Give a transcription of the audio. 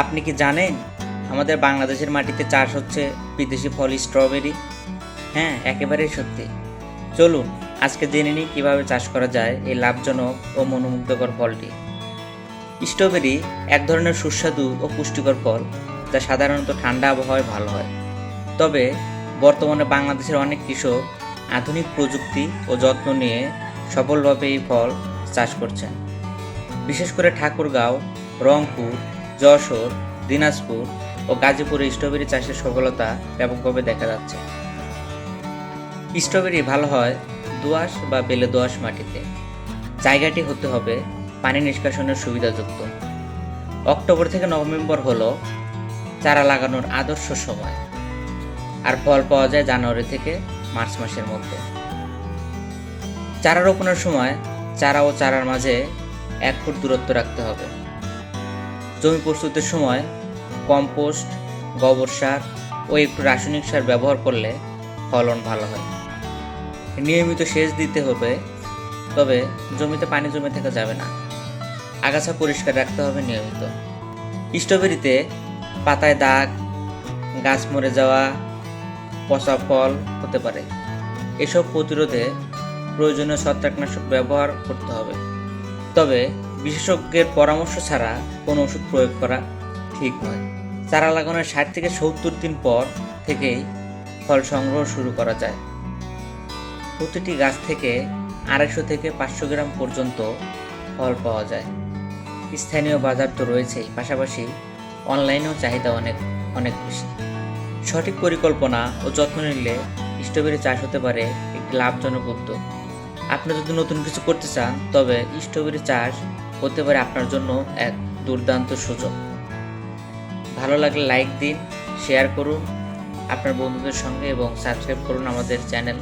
আপনি কি জানেন আমাদের বাংলাদেশের মাটিতে চাষ হচ্ছে বিদেশি ফল, স্ট্রবেরি? হ্যাঁ একেবারেই সত্যি। চলুন, আজকে জেনে নিই কীভাবে চাষ করা যায় এই লাভজনক ও মনোমুগ্ধকর ফলটি। স্ট্রবেরি এক ধরনের সুস্বাদু ও পুষ্টিকর ফল যা সাধারণত ঠান্ডা আবহাওয়ায় ভালো হয়। তবে বর্তমানে বাংলাদেশের অনেক কৃষক আধুনিক প্রযুক্তি ও যত্ন নিয়ে সফলভাবে এই ফল চাষ করছেন। বিশেষ করে ঠাকুরগাঁও, রংপুর যশোর, দিনাজপুর ও গাজীপুরে স্ট্রবেরি চাষের সফলতা ব্যাপকভাবে দেখা যাচ্ছে। স্ট্রবেরি ভালো হয় দোআঁশ বা বেলে দোআঁশ মাটিতে। জায়গাটি হতে হবে পানি নিষ্কাশনের সুবিধাযুক্ত। অক্টোবর থেকে নভেম্বর হলো চারা লাগানোর আদর্শ সময়। আর ফল পাওয়া যায় জানুয়ারি থেকে মার্চ মাসের মধ্যে। চারা রোপণের সময় চারা ও চারার মাঝে এক ফুট দূরত্ব রাখতে হবে। জমি প্রস্তুতের সময় কম্পোস্ট, গোবর সার ও একটু রাসায়নিক সার ব্যবহার করলে ফলন ভালো হয়। নিয়মিত সেচ দিতে হবে, তবে জমিতে পানি জমে থাকা যাবে না। আগাছা পরিষ্কার রাখতে হবে নিয়মিত। স্ট্রবেরিতে পাতায় দাগ, গাছ মরে যাওয়া, পচা ফল হতে পারে। এসব প্রতিরোধে প্রয়োজনীয় ছত্রাকনাশক ব্যবহার করতে হবে। তবে বিশেষজ্ঞের পরামর্শ ছাড়া কোনো ওষুধ প্রয়োগ করা ঠিক নয়। চারা লাগানোর ষাট থেকে সত্তর দিন পর থেকেই ফল সংগ্রহ শুরু করা যায়। প্রতিটি গাছ থেকে আড়াইশো থেকে পাঁচশো গ্রাম পর্যন্ত ফল পাওয়া যায়। স্থানীয় বাজার তো রয়েছেই, পাশাপাশি অনলাইনেও চাহিদা অনেক অনেক বেশি। সঠিক পরিকল্পনা ও যত্ন নিলে স্ট্রবেরি চাষ হতে পারে একটি লাভজনক উদ্যোগ। আপনি যদি নতুন কিছু করতে চান, তবে স্ট্রবেরি চাষ হতে পারে আপনার জন্য এক দুর্দান্ত সুযোগ। ভালো লাগলে লাইক দিন শেয়ার করুন, আপনার বন্ধুদের সঙ্গে এবং সাবস্ক্রাইব করুন আমাদের চ্যানেল